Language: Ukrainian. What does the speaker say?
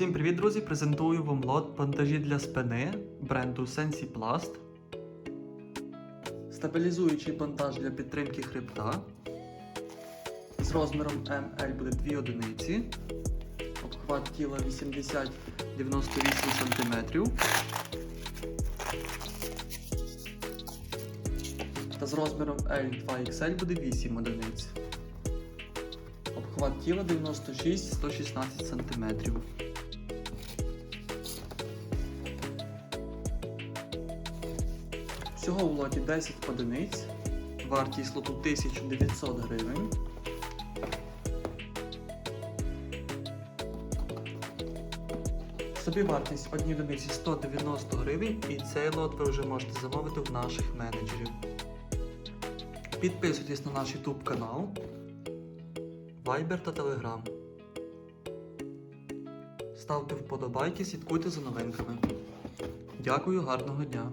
Всім привіт, друзі! Презентую вам лот бандажі для спини бренду Sensiplast. Стабілізуючий бандаж для підтримки хребта. З розміром ML буде 2 одиниці. Обхват тіла 80-98 см. Та з розміром L2XL буде 8 одиниць. Обхват тіла 96-116 см. Всього в лоті 10 одиниць. Вартість лоту 1900 гривень. Собівартість одній одиниці 190 гривень і цей лот ви вже можете замовити в наших менеджерів. Підписуйтесь на наш YouTube канал, Viber та Telegram. Ставте вподобайки, слідкуйте за новинками. Дякую, гарного дня!